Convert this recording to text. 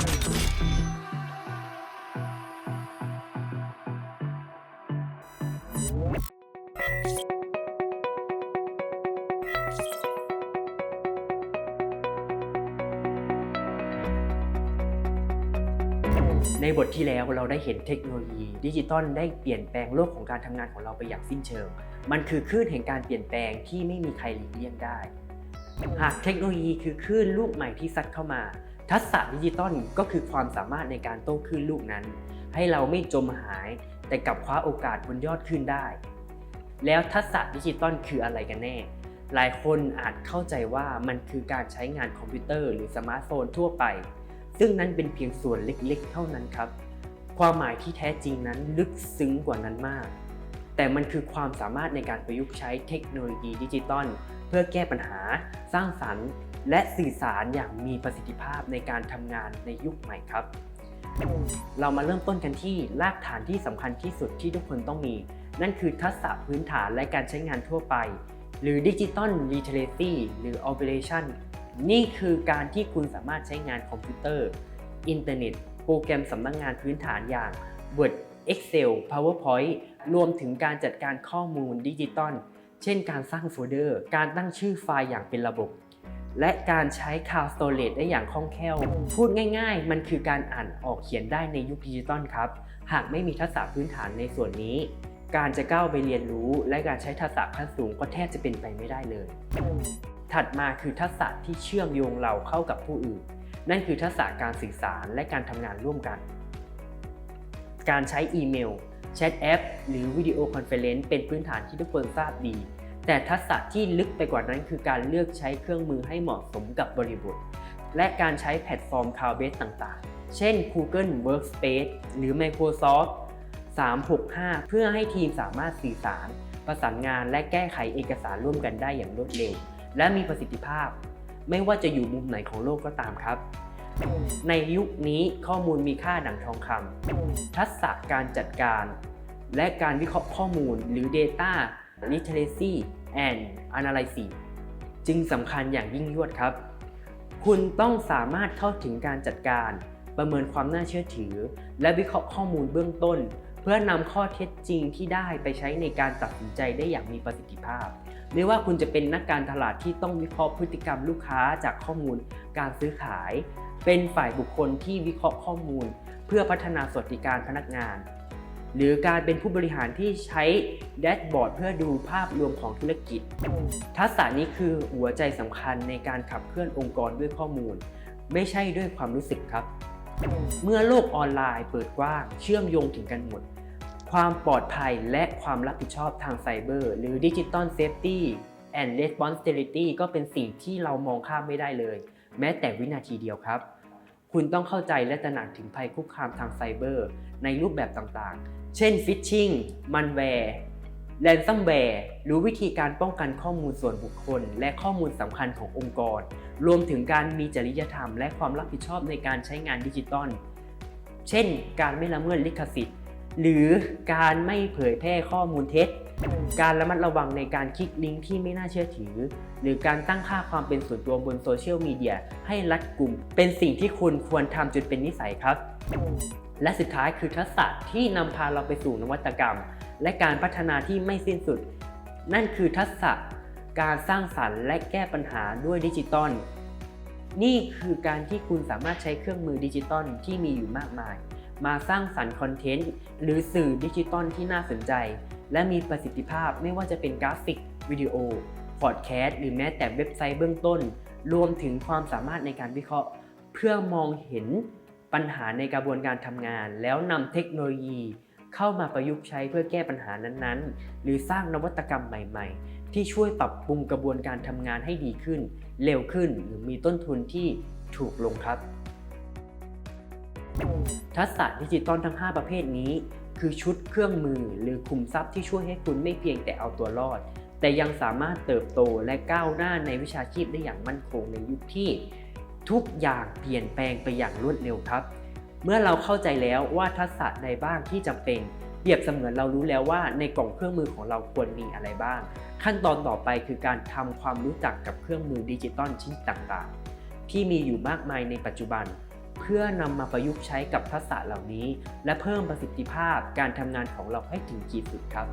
ในบทที่แล้วเราได้เห็นเทคโนโลยี ดิจิตอลได้เปลี่ยนแปลงโลกของการทำงานของเราไปอย่างสิ้นเชิง มันคือคลื่นแห่งการเปลี่ยนแปลงที่ไม่มีใครหลีกเลี่ยงได้ หากเทคโนโลยีคือคลื่นลูกใหม่ที่ซัดเข้ามา ทักษะดิจิตอลก็คือความสามารถในการโต้คลื่นลูกนั้น ให้เราไม่จมหายแต่กลับคว้าโอกาสบนยอดคลื่นได้ แล้วทักษะดิจิตอลคืออะไรกันแน่ หลายคนอาจเข้าใจว่ามันคือการใช้งานคอมพิวเตอร์หรือสมาร์ทโฟนทั่วไป ซึ่งนั้นเป็นเพียงส่วนเล็กๆ เท่านั้นครับ ความหมายที่แท้จริงนั้นลึกซึ้งกว่านั้นมาก แต่มันคือความสามารถในการประยุกต์ใช้เทคโนโลยีดิจิตอลเพื่อแก้ปัญหา สร้างสรรค์ และสื่อสารอย่างมีประสิทธิภาพในการทำงานในยุคใหม่ครับ เรามาเริ่มต้นกันที่รากฐานที่สำคัญที่สุดที่ทุกคนต้องมี นั่นคือทักษะพื้นฐานและการใช้งานทั่วไป หรือดิจิตอล Literacy หรือ Operation นี่คือการที่คุณสามารถใช้งานคอมพิวเตอร์ อินเทอร์เน็ต โปรแกรมสำนักงานพื้นฐานอย่าง Word Excel PowerPoint รวมถึงการจัดการข้อมูลดิจิตอล เช่นการสร้างโฟลเดอร์ การตั้งชื่อไฟล์อย่างเป็นระบบ และการใช้ Cloud Storage ได้อย่างคล่องแคล่ว พูดง่ายๆ มันคือการอ่านออกเขียนได้ในยุคดิจิตอลครับ หากไม่มีทักษะพื้นฐานในส่วนนี้ การจะก้าวไปเรียนรู้ และการใช้ทักษะขั้นสูงก็แทบจะเป็นไปไม่ได้เลย ถัดมาคือทักษะที่เชื่อมโยงเราเข้ากับผู้อื่น นั่นคือทักษะการสื่อสารและการทำงานร่วมกัน การใช้อีเมลแชทแอป หรือวิดีโอคอนเฟอเรนซ์เป็นพื้นฐานที่ทุกคนทราบดี แต่ทักษะที่ลึกไปกว่านั้นคือการเลือกใช้เครื่องมือให้เหมาะสมกับบริบท และการใช้แพลตฟอร์ม Cloud Base ต่างๆ เช่น Google Workspace หรือ Microsoft 365 เพื่อให้ทีมสามารถสื่อสาร ประสานงานและแก้ไขเอกสารร่วมกันได้อย่างรวดเร็ว และมีประสิทธิภาพ ไม่ว่าจะอยู่มุมไหนของโลกก็ตามครับ ในยุคนี้ข้อมูลมีค่าดั่งทองคำทักษะการจัดการ และการวิเคราะห์ข้อมูลหรือ Data Literacy and Analysis จึงสำคัญอย่างยิ่งยวดครับ คุณต้องสามารถเข้าถึงการจัดการ ประเมินความน่าเชื่อถือ และวิเคราะห์ข้อมูลเบื้องต้น เพื่อนำข้อเท็จจริงที่ได้ไปใช้ในการตัดสินใจได้อย่างมีประสิทธิภาพไม่ว่าคุณจะเป็นนักการตลาดที่ต้องวิเคราะห์พฤติกรรมลูกค้าจากข้อมูลการซื้อขาย เป็นฝ่ายบุคคลที่วิเคราะห์ข้อมูล เพื่อพัฒนาสวัสดิการพนักงาน หรือการเป็นผู้บริหารที่ใช้แดชบอร์ดเพื่อดูภาพรวมของธุรกิจ ทักษะนี้คือหัวใจสำคัญในการขับเคลื่อนองค์กรด้วยข้อมูล ไม่ใช่ด้วยความรู้สึกครับ เมื่อโลกออนไลน์เปิดกว้างเชื่อมโยงถึงกันหมด ความปลอดภัยและความรับผิดชอบทางไซเบอร์ หรือ Digital Safety and Responsibility ก็เป็นสิ่งที่เรามองข้ามไม่ได้เลย แม้แต่วินาทีเดียวครับ คุณต้องเข้าใจและตระหนักถึงภัยคุกคามทางไซเบอร์ ในรูปแบบต่างๆ เช่นฟิชชิงมันแวร์แ a นซัมแวร์หรือวิธีการป้องกันข้อมูลส่วนบุคคล และข้อมูลสำคัญขององค์กร รวมถึงการมีจริยธรรม และความรับผิดชอบในการใช้งานดิจิตอล เช่น การไม่ละเมิดลิขสิทธิ์ หรือการไม่เผยแพร่ข้อมูลเท็จ การระมัดระวังในการคลิกลิงก์ที่ไม่น่าเชื่อถือ หรือการตั้งค่าความเป็นส่วนตัวบนโซเชียลมีเดียให้รัดกลุ่ม เป็นสิ่งที่คุณควรทำจนเป็นนิสัยครับ และสุดท้ายคือทักษะที่นำพาเราไปสู่นวัตกรรม และการพัฒนาที่ไม่สิ้นสุด นั่นคือทักษะการสร้างสรรค์และแก้ปัญหาด้วยดิจิตอลนี่คือการที่คุณสามารถใช้เครื่องมือดิจิตอลที่มีอยู่มากมาย มาสร้างสรรค์คอนเทนต์หรือสื่อดิจิตอลที่น่าสนใจ และมีประสิทธิภาพไม่ว่าจะเป็นกราฟิก วิดีโอ พอดแคสต์ หรือแม้แต่เว็บไซต์เบื้องต้น รวมถึงความสามารถในการวิเคราะห์ เพื่อมองเห็นปัญหาในกระบวนการทำงาน แล้วนำเทคโนโลยีเข้ามาประยุกต์ใช้เพื่อแก้ปัญหานั้นๆ หรือสร้างนวัตกรรมใหม่ ๆ ที่ช่วยปรับปรุงกระบวนการทำงานให้ดีขึ้น เร็วขึ้นหรือมีต้นทุนที่ถูกลงครับ ทักษะดิจิตอลทั้ง 5 ประเภทนี้ คือชุดเครื่องมือหรือคุมทรัพย์ที่ช่วยให้คุณไม่เพียงแต่เอาตัวรอด แต่ยังสามารถเติบโตและก้าวหน้าในวิชาชีพได้อย่างมั่นคงในยุคที่ ทุกอย่างเปลี่ยนแปลงไปอย่างรวดเร็วครับ เมื่อเราเข้าใจแล้วว่าทักษะใดบ้างที่จำเป็นเปรียบเสมือนเรารู้แล้วว่าในกล่องเครื่องมือของเราควรมีอะไรบ้าง ขั้นตอนต่อไปคือการทำความรู้จักกับเครื่องมือดิจิตอลชิ้นต่างๆ ที่มีอยู่มากมายในปัจจุบัน เพื่อนำมาประยุกต์ใช้กับทักษะเหล่านี้ และเพิ่มประสิทธิภาพการทำงานของเราให้ถึงขีดสุดครับ